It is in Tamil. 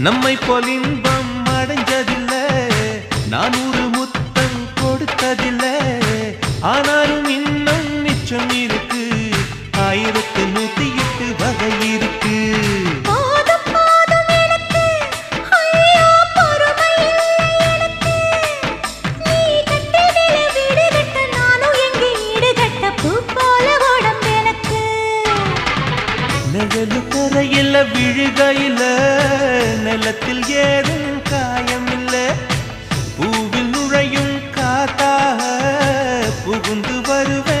நம்மை போல் இன்பம் அடைஞ்சதில்லை. நான் ஒரு முத்தம் கொடுத்ததில்லை. ஆனாலும் கடல் கரையில விழுகையில நிலத்தில் ஏதும் காயமில்ல பூவில் நுழையும் காத்தாக புகுந்து வருவேன்.